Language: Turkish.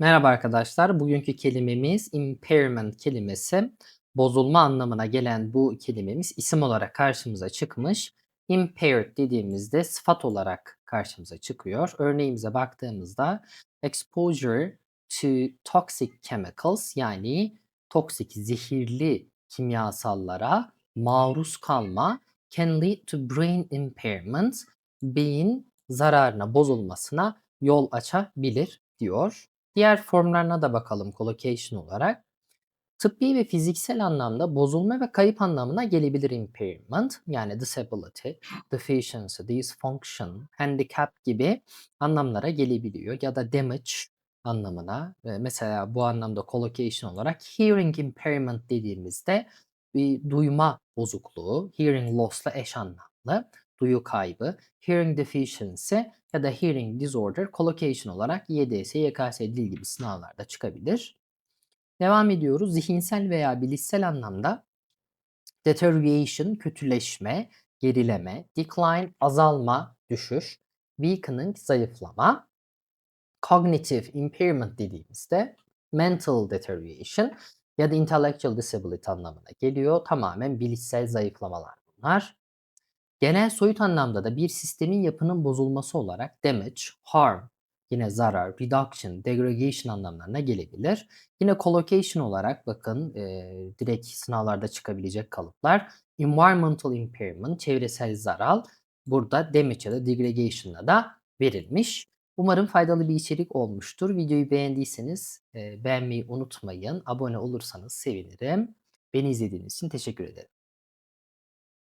Merhaba arkadaşlar. Bugünkü kelimemiz impairment kelimesi. Bozulma anlamına gelen bu kelimemiz isim olarak karşımıza çıkmış. Impaired dediğimizde sıfat olarak karşımıza çıkıyor. Örneğimize baktığımızda exposure to toxic chemicals yani toksik, zehirli kimyasallara maruz kalma can lead to brain impairment, beyin zararına, bozulmasına yol açabilir diyor. Diğer formlarına da bakalım collocation olarak. Tıbbi ve fiziksel anlamda bozulma ve kayıp anlamına gelebilir impairment. Yani disability, deficiency, dysfunction, handicap gibi anlamlara gelebiliyor. Ya da damage anlamına. Mesela bu anlamda collocation olarak hearing impairment dediğimizde bir duyma bozukluğu, hearing loss'la eş anlamlı, duyu kaybı, hearing deficiency ya da hearing disorder collocation olarak YDS, YKS dil gibi sınavlarda çıkabilir. Devam ediyoruz. Zihinsel veya bilişsel anlamda deterioration, kötüleşme, gerileme, decline, azalma, düşüş, weakening, zayıflama, cognitive impairment dediğimizde mental deterioration ya da intellectual disability anlamına geliyor. Tamamen bilişsel zayıflamalar bunlar. Genel soyut anlamda da bir sistemin yapının bozulması olarak damage, harm, yine zarar, reduction, degradation anlamlarına gelebilir. Yine collocation olarak bakın e, direkt sınavlarda çıkabilecek kalıplar. Environmental impairment, çevresel zarar. Burada damage ya da degradation'la da verilmiş. Umarım faydalı bir içerik olmuştur. Videoyu beğendiyseniz e, beğenmeyi unutmayın. Abone olursanız sevinirim. Beni izlediğiniz için teşekkür ederim.